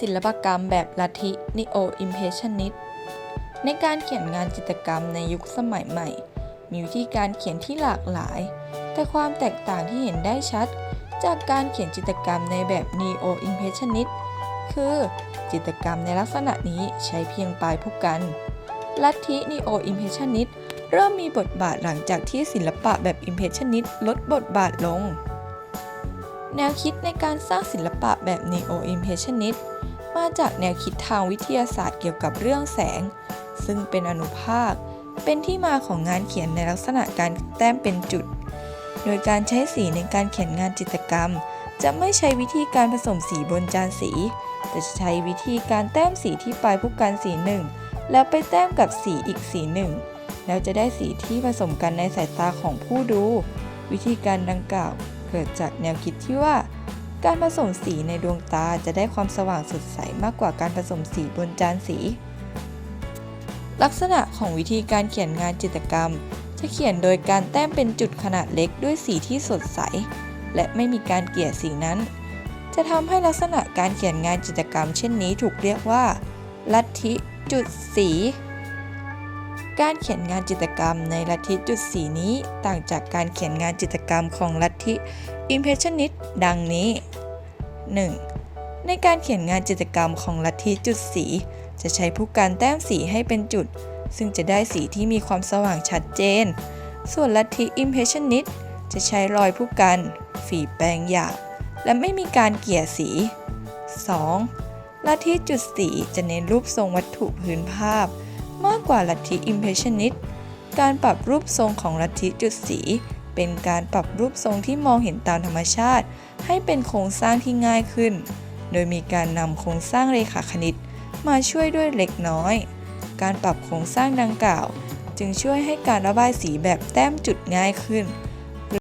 ศิลปกรรมแบบลัทธิ Neo Impressionist ในการเขียนงานจิตรกรรมในยุคสมัยใหม่ มีวิธีการเขียนที่หลากหลาย แต่ความแตกต่างที่เห็นได้ชัด จากการเขียนจิตรกรรมในแบบ Neo Impressionist คือจิตรกรรมในลักษณะนี้ใช้เพียงปลายผู้กันลัทธิ Neo Impressionist เริ่มมีบทบาทหลังจากที่ศิลปะแบบ Impressionist ลดบทบาทลง แนวคิดในการสร้างศิลปะแบบ Neo Impressionist มาจากแนวคิดทางวิทยาศาสตร์เกี่ยวกับเรื่องแสง ซึ่งเป็นอนุภาค เป็นที่มาของงานเขียนในลักษณะการแต้มเป็นจุด โดยการใช้สีในการเขียนงานจิตรกรรม จะไม่ใช้วิธีการผสมสีบนจานสี แต่จะใช้วิธีการแต้มสีที่ปลายผู้กันสีหนึ่ง แล้วไปแต้มกับสีอีกสีหนึ่ง แล้วจะได้สีที่ผสมกันในสายตาของผู้ดู วิธีการดังกล่าว เกิดจากแนวคิดที่ว่า การผสมสีในดวงตาจะได้ความสว่างสดใสมากกว่าการผสมสีบนจานสี ลักษณะของวิธีการเขียนงานจิตรกรรม จะเขียนโดยการแต้มเป็นจุดขนาดเล็กด้วยสีที่สดใส และไม่มีการเกลี่ยสีนั้น จะทำให้ลักษณะการเขียนงานจิตรกรรม เช่นนี้ถูกเรียกว่า ลัทธิจุดสี การเขียนงานจิตรกรรมในลัทธิจุดสีนี้ต่างจากการเขียนงานจิตรกรรมของลัทธิ Impressionist ดังนี้ 1. ในการเขียนงานจิตรกรรมของลัทธิจุดสี จะใช้ผู้การแต้มสีให้เป็นจุด ซึ่งจะได้สีที่มีความสว่างชัดเจน ส่วนลัทธิ Impressionist จะใช้รอยผู้กัน ฝีแปรงหยาบ และไม่มีการเกี่ยสี 2. ลัทธิจุดสีจะเน้นรูปทรงวัตถุพื้นภาพ มากกว่าลัทธิอิมเพรสชันนิสต์การปรับรูปทรงของลัทธิจุดสี เป็นการปรับรูปทรงที่มองเห็นตามธรรมชาติ ให้เป็นโครงสร้างที่ง่ายขึ้น โดยมีการนำโครงสร้างเรขาคณิต มาช่วยด้วยเล็กน้อย การปรับโครงสร้างดังกล่าว จึงช่วยให้การระบายสีแบบแต้มจุดง่ายขึ้น